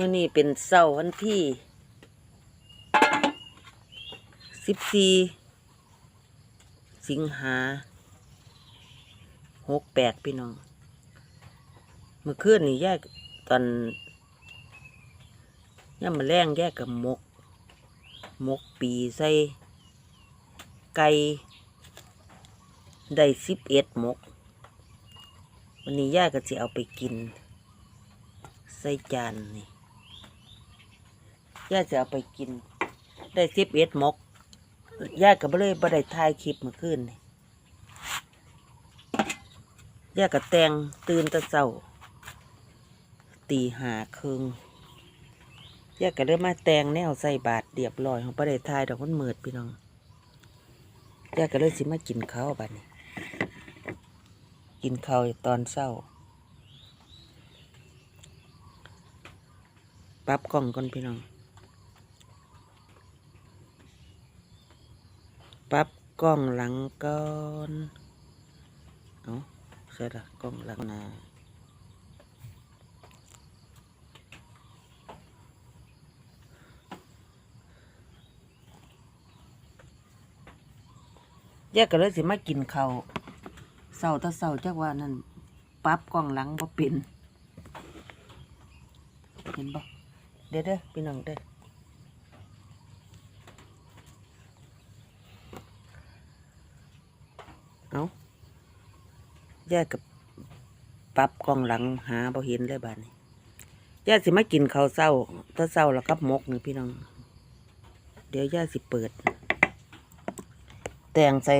มื่อนี้เป็นเสาร์วันที่สิบสี่สิงหาหกแปดพี่น้อง เมื่อคืนนี่แยกตอนย่ำมาแรงแยกกับหมกหมกปีใส่ไก่ได้สิบเอ็ดหมก วันนี้ย่าก็จะเอาไปกิน ใส่จานนี่ ย่าจะเอาไปกิน ได้สิบเอ็ดมกย่าก็บ่เลยบ่ได้ถ่ายคลิปเมื่อคืนนี่ย่าก็แต่งตื่นแตะเช้า ตีหาครึ่งย่าก็เริ่มมาแต่งแนวใส่บาทเรียบร้อยของบ่ได้ถ่ายดอกมันมืดพี่น้องย่าก็เลยสิมากินข้าวบัดนี้ กินข้าวตอนเช้า ปรับกล้องก่อนพี่น้อง ปรับกล้องหลังก่อนเอาใช่ละกล้องหลังหน้าแยกกันเลยสิมากินเขาเศร้าถ้าเศร้าจักว่านั่นปรับกล้องหลังบ่เป็นเห็นบ่เดี๋ยวเด้อพี่น้องเด้อเอา แยกกับปรับกล้องหลังหาบ่เห็นเลยบ้าดนี้ย่สิมากินข้าวเศร้า ถ้าเศร้าแล้วกับมกนี่พี่น้อง เดี๋ยวย่สิเปิด แต่งใส่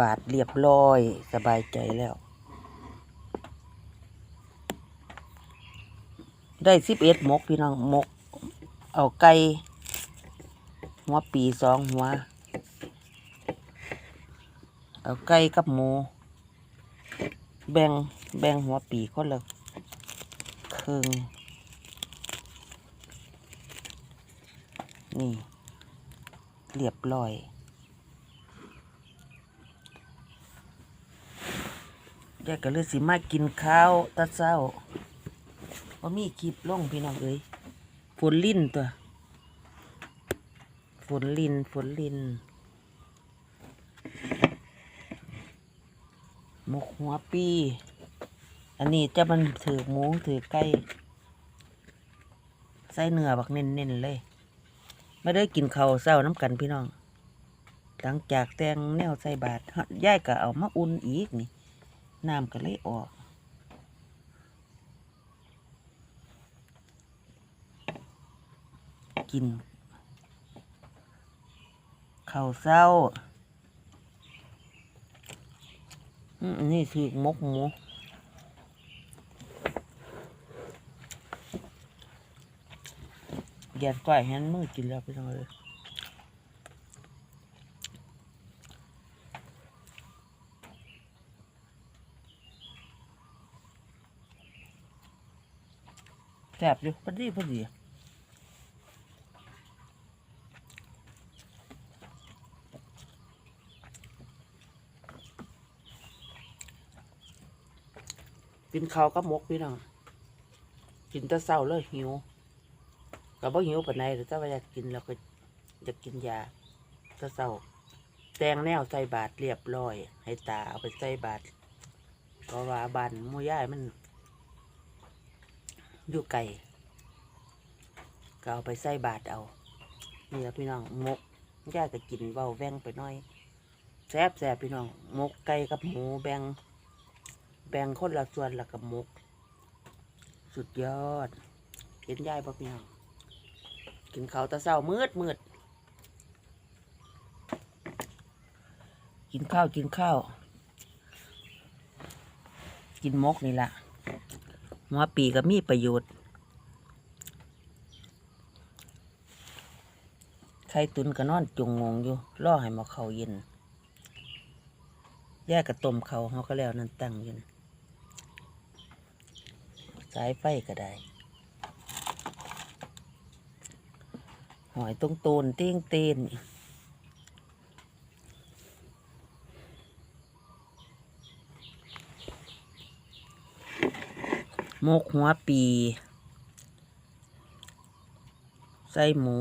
บาทเรียบร้อยสบายใจแล้ว ได้สิบเอ็ดมกพี่น้องมก เอาไก่หัวปีสองหัว เอาไก่กับหมู แบ่งแบ่งหัวปีคนละครึ่งนี่ เรียบร้อยแยกกันเลยสิมากินข้าวตะเช้าว่ามีคลิปลงพี่น้องเอ้ยฝนลิ่นตัวฝนลินฝนลิน หมกหัวปี อันนี้จะมันถือหมูถือไก่ใส่เนื้อบักเน้นๆเลย ไม่ได้กินข้าวเศร้าน้ำกันพี่น้อง หลังจากแตงแนวใส่บาตรย่ายก็เอามาอุ่นอีกนี่น้ำก็เลยออกกินข้าวเศร้า อันนี่คือมกหมูแยกก้อยแฮนมือกินแล้วพี่น้องเลยแซ่บอยู่พอดีพอดี กินข้าวกับหมกพี่น้องกินแต่เช้าเลยหิวก็บ่หิวปานใดแต่ถ้าว่าอยากกินเราก็จะกินยาแต่เช้าแตงแนวใส่บาตรเรียบร้อย ให้ตาเอาไปใส่บาตรเพราะว่าบ้านมู่ย่ายมันอยู่ไกลก็เอาไปใส่บาตรเอานี่ละพี่น้องมกย่ายก็กินเบาแวงไปหน่อยแซบแซบพี่น้องมกไก่กับหมูแบ่ง แบ่งคนละส่วนละกับมุก สุดยอด เห็นยายป่ะพี่น้องกินข้าวตะเศร้ามืดมืดกินข้าวกินข้าว กินมกนี่ละหัวปีก็มีประโยชน์ไข่ตุนก็นอนจุงงงอยู่ล่อให้มาเขาเย็น แยกกับต้มเขาเขาก็แล้วนั่นตั้งอยู่นะ สายไฟก็ได้ หอยตรงตูนเตี้ยงเตีนมกหัวปี ใส่หมู